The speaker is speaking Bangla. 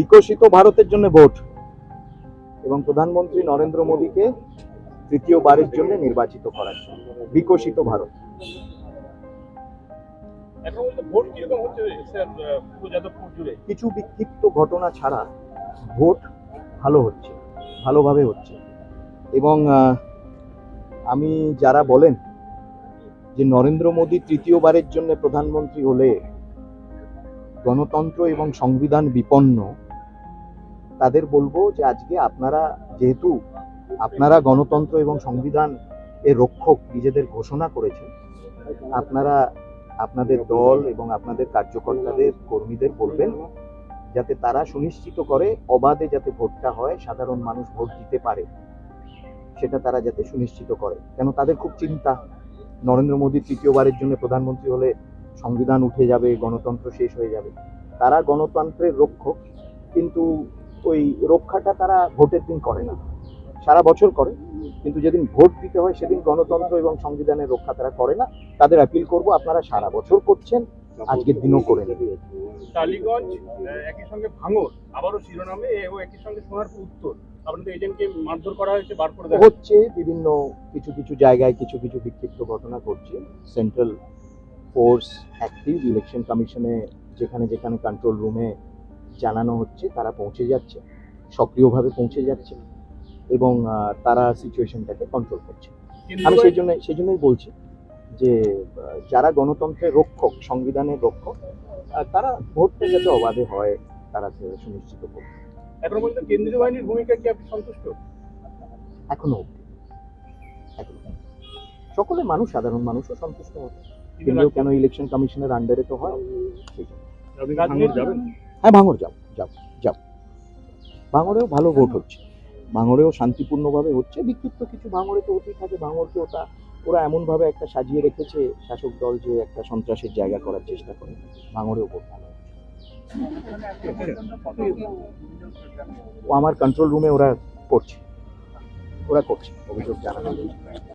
বিকশিত ভারতের জন্য ভোট। এবং প্রধানমন্ত্রী নরেন্দ্র মোদীকে তৃতীয়বারের জন্য নির্বাচিত করার জন্য। বিকশিত ভারত। কিছু বিক্ষিপ্ত ঘটনা ছাড়া ভোট ভালো হচ্ছে ভালোভাবে হচ্ছে। এবং আমি যারা বলেন যে নরেন্দ্র মোদী তৃতীয়বারের জন্য প্রধানমন্ত্রী হলে গণতন্ত্র এবং সংবিধান বিপন্ন তাদের বলব যে আজকে আপনারা যেহেতু আপনারা গণতন্ত্র এবং সংবিধান এর রক্ষক নিজেদের ঘোষণা করেছেন, আপনারা আপনাদের দল এবং আপনাদের কার্যকর্তাদের, কর্মীদের বলবেন যাতে তারা সুনিশ্চিত করে অবাধে যাতে ভোটটা হয়, সাধারণ মানুষ ভোট দিতে পারে, সেটা তারা যাতে সুনিশ্চিত করে। কেন তাদের খুব চিন্তা। নরেন্দ্র মোদী তৃতীয়বারের জন্য প্রধানমন্ত্রী হলে সংবিধান উঠে যাবে, গণতন্ত্র শেষ হয়ে যাবে। তারা গণতন্ত্রের রক্ষক, কিন্তু ওই রক্ষাটা তারা ভোটের দিন করে না। সারা বছর করে। কিন্তু যেদিন ভোট দিতে হয় সেদিন গণতন্ত্র এবং সংবিধানের রক্ষা তারা করে না। তাদের অ্যাপিল করব আপনারা সারা বছর করছেন আজকের দিনও করে নেবে টালিগঞ্জ একই সঙ্গে ভাঙর আবারও শিরোনামে এবং একই সঙ্গে সোনারপুর উত্তর। আপনাদের এজেন্টকে মারধর করা হয়েছে বার করে দেওয়া হচ্ছে বিভিন্ন কিছু কিছু জায়গায় কিছু কিছু বিক্ষিপ্ত ঘটনা ঘটছে। সেন্ট্রাল ফোর্স অ্যাক্টিভ ইলেকশন কমিশনে যেখানে যেখানে কন্ট্রোল রুমে জানানো হচ্ছে তারা পৌঁছে যাচ্ছে সক্রিয়ভাবে পৌঁছে যাচ্ছে এবং তারা সিচুয়েশনটাকে কন্ট্রোল করছে। আমি সেই জন্য সেই জন্যই বলছি যে যারা গণতন্ত্রের রক্ষক সংবিধানের রক্ষক তারা ভোটটা যাতে অবাধে হয় তারা সুনিশ্চিত করবে এখন পর্যন্ত কেন্দ্রীয় বাহিনীর ভূমিকা কি আপনি সন্তুষ্ট? এখনও এখনও সকলে মানুষ সাধারণ মানুষও সন্তুষ্ট কেন্দ্রীয় কেন ইলেকশন কমিশনের আন্ডারে তো হয় সেই জন্য। ভাঙর হ্যাঁ ভাঙড় যাও যাও যাও। ভাঙড়েও ভালো ভোট হচ্ছে। ভাঙড়েও শান্তিপূর্ণভাবে হচ্ছে। বিক্ষিপ্ত কিছু ভাঙড়ে তো হতেই থাকে ভাঙড়কে ওটা, ওরা এমনভাবে একটা সাজিয়ে রেখেছে, শাসক দল যে একটা সন্ত্রাসের জায়গা করার চেষ্টা করে। ভাঙড়েও ভোট ভালো ও আমার কন্ট্রোল রুমে ওরা করছে। ওরা করছে। অভিযোগ জানানো